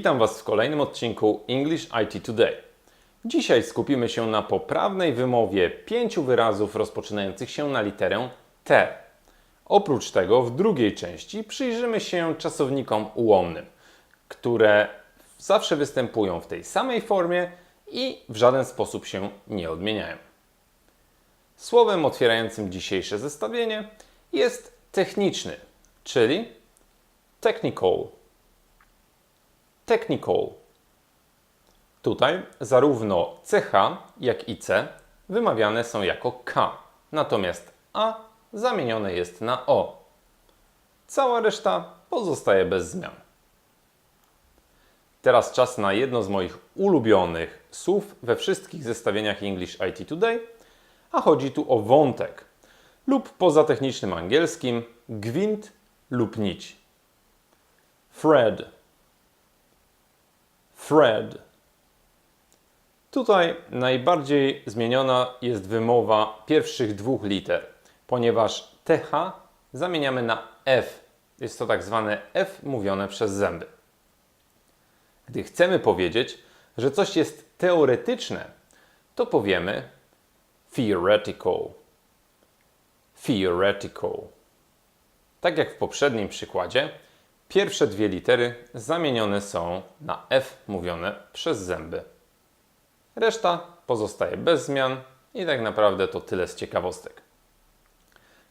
Witam Was w kolejnym odcinku English IT Today. Dzisiaj skupimy się na poprawnej wymowie pięciu wyrazów rozpoczynających się na literę T. Oprócz tego w drugiej części przyjrzymy się czasownikom ułomnym, które zawsze występują w tej samej formie i w żaden sposób się nie odmieniają. Słowem otwierającym dzisiejsze zestawienie jest techniczny, czyli technical. Technical. Tutaj zarówno CH, jak i C wymawiane są jako K, natomiast A zamienione jest na O. Cała reszta pozostaje bez zmian. Teraz czas na jedno z moich ulubionych słów we wszystkich zestawieniach English IT Today, a chodzi tu o wątek lub poza technicznym angielskim gwint lub nić. Thread. Thread. Tutaj najbardziej zmieniona jest wymowa pierwszych dwóch liter, ponieważ TH zamieniamy na F. Jest to tak zwane F mówione przez zęby. Gdy chcemy powiedzieć, że coś jest teoretyczne, to powiemy theoretical. Theoretical. Tak jak w poprzednim przykładzie, pierwsze dwie litery zamienione są na F mówione przez zęby. Reszta pozostaje bez zmian i tak naprawdę to tyle z ciekawostek.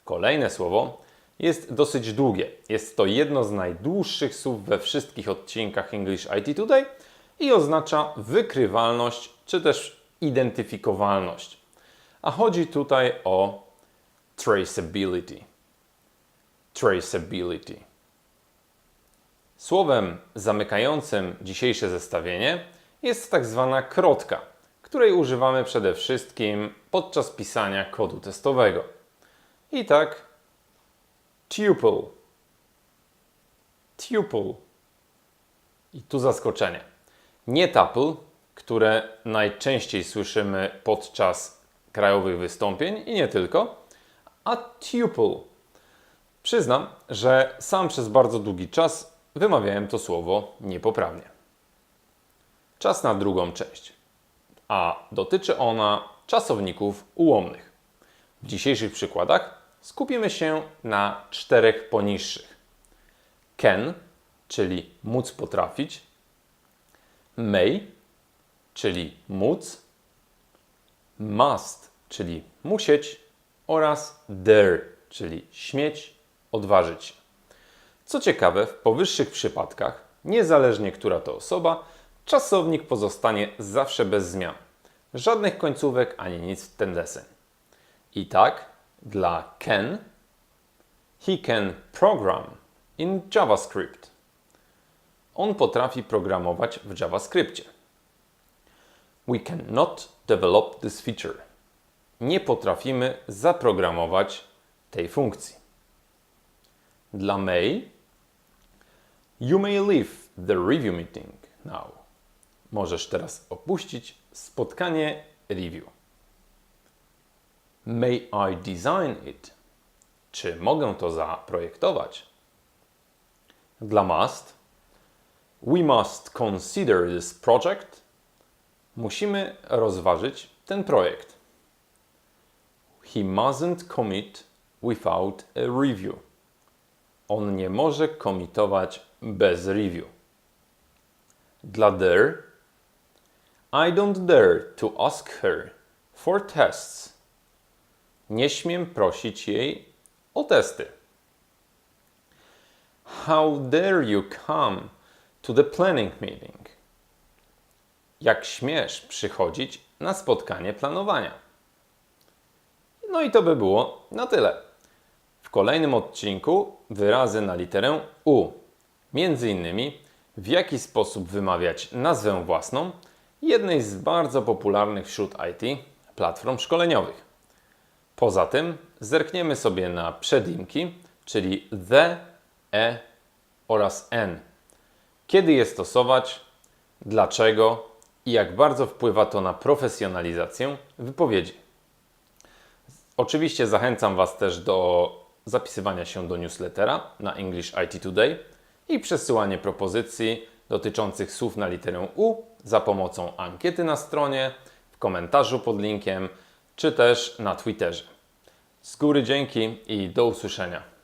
Kolejne słowo jest dosyć długie. Jest to jedno z najdłuższych słów we wszystkich odcinkach English IT Today i oznacza wykrywalność czy też identyfikowalność. A chodzi tutaj o traceability. Traceability. Słowem zamykającym dzisiejsze zestawienie jest tak zwana krotka, której używamy przede wszystkim podczas pisania kodu testowego. I tak tuple. Tuple. I tu zaskoczenie. Nie tuple, które najczęściej słyszymy podczas krajowych wystąpień i nie tylko, a tuple. Przyznam, że sam przez bardzo długi czas wymawiałem to słowo niepoprawnie. Czas na drugą część, a dotyczy ona czasowników ułomnych. W dzisiejszych przykładach skupimy się na czterech poniższych. Can, czyli móc potrafić, may, czyli móc, must, czyli musieć oraz dare, czyli śmieć, odważyć. Co ciekawe, w powyższych przypadkach, niezależnie która to osoba, czasownik pozostanie zawsze bez zmian. Żadnych końcówek ani nic w ten deseń. I tak, dla can, he can program in JavaScript. On potrafi programować w JavaScriptie. We cannot develop this feature. Nie potrafimy zaprogramować tej funkcji. Dla May, you may leave the review meeting now. Możesz teraz opuścić spotkanie review. May I design it? Czy mogę to zaprojektować? Dla must, we must consider this project. Musimy rozważyć ten projekt. He mustn't commit without a review. On nie może komitować bez review. Dla dare, I don't dare to ask her for tests. Nie śmiem prosić jej o testy. How dare you come to the planning meeting? Jak śmiesz przychodzić na spotkanie planowania? No i to by było na tyle. W kolejnym odcinku wyrazy na literę U. Między innymi w jaki sposób wymawiać nazwę własną jednej z bardzo popularnych wśród IT platform szkoleniowych. Poza tym zerkniemy sobie na przedimki, czyli the, e oraz n. Kiedy je stosować, dlaczego i jak bardzo wpływa to na profesjonalizację wypowiedzi. Oczywiście zachęcam Was też do zapisywania się do newslettera na English IT Today i przesyłanie propozycji dotyczących słów na literę U za pomocą ankiety na stronie, w komentarzu pod linkiem, czy też na Twitterze. Z góry dzięki i do usłyszenia.